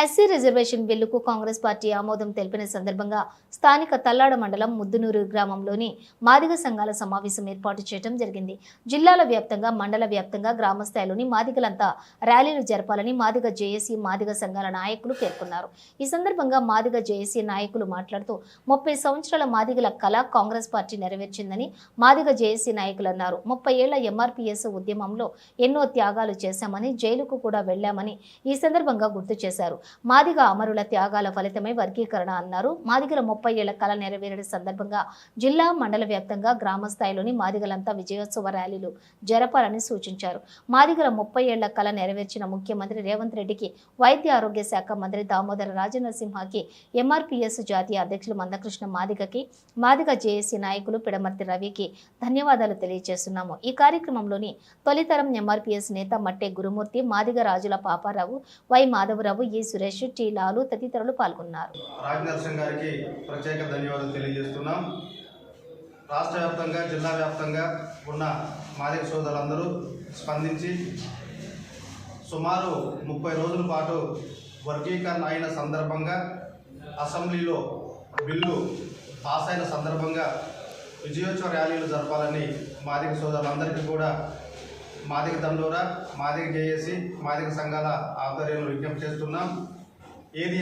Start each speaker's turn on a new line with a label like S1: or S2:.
S1: SC reservation బిల్లుకు Congress party ఆమోదం తెలిపిన సందర్భంగా స్థానిక తల్లాడ మండలం ముద్దునూరు గ్రామంలోని మాదిగ సంఘాల సమావేశం ఏర్పాటు చేయడం జరిగింది. జిల్లాల వ్యాప్తంగా మండల వ్యాప్తంగా గ్రామ స్థాయిలోని మాదిగలంతా ర్యాలీలు జరపాలని మాదిగ జేఏసీ మాదిగ సంఘాల నాయకులు పేర్కొన్నారు. ఈ సందర్భంగా మాదిగ జేఏసీ నాయకులు మాట్లాడుతూ ముప్పై సంవత్సరాల మాదిగల కళ కాంగ్రెస్ పార్టీ నెరవేర్చిందని మాదిగ జేఏసీ నాయకులు అన్నారు. ముప్పై ఏళ్ళ ఎంఆర్పీఎస్ ఉద్యమంలో ఎన్నో త్యాగాలు చేశామని జైలుకు కూడా వెళ్ళామని ఈ సందర్భంగా గుర్తు చేశారు. మాదిగ అమరుల త్యాగాల ఫలితమే వర్గీకరణ అన్నారు. మాదిగల ముప్పై ఏళ్ళ కళ నెరవేరడం సందర్భంగా జిల్లా మండల వ్యాప్తంగా గ్రామ స్థాయిలోని మాదిగలంతా విజయోత్సవ ర్యాలీలు జరపాలని సూచించారు. మాదిగల ముప్పై ఏళ్ళ కళ నెరవేర్చిన ముఖ్యమంత్రి రేవంత్ రెడ్డికి వైద్య ఆరోగ్య శాఖ మంత్రి దామోదర రాజనరసింహకి ఎంఆర్పీఎస్ జాతీయ అధ్యక్షులు మందకృష్ణ మాదిగకి మాదిగ జేఏసీ నాయకులు పిడమర్తి రవికి ధన్యవాదాలు తెలియజేస్తున్నాము. ఈ కార్యక్రమంలోని తొలితరం ఎంఆర్పీఎస్ నేత మట్టే గురుమూర్తి మాదిగ రాజుల పాపారావు వై మాధవరావు ఈ సురేష్ టి లాలు తదితరులు పాల్గొన్నారు.
S2: రాజనరసింహ గారికి ప్రత్యేక ధన్యవాదాలు తెలియజేస్తున్నాం. రాష్ట్ర వ్యాప్తంగా జిల్లా వ్యాప్తంగా ఉన్న మాదిక సోదరులందరూ స్పందించి సుమారు ముప్పై రోజుల పాటు వర్గీకరణ అయిన సందర్భంగా అసెంబ్లీలో బిల్లు పాస్ అయిన సందర్భంగా విజయోత్సవ ర్యాలీలు జరపాలని మాదిక సోదరులందరికీ కూడా మాదిక దండోరా మాదిక జేఏసి మాదిక సంఘాల ఆధ్వర్యంలో విజ్ఞప్తి చేస్తున్నాం. ఏది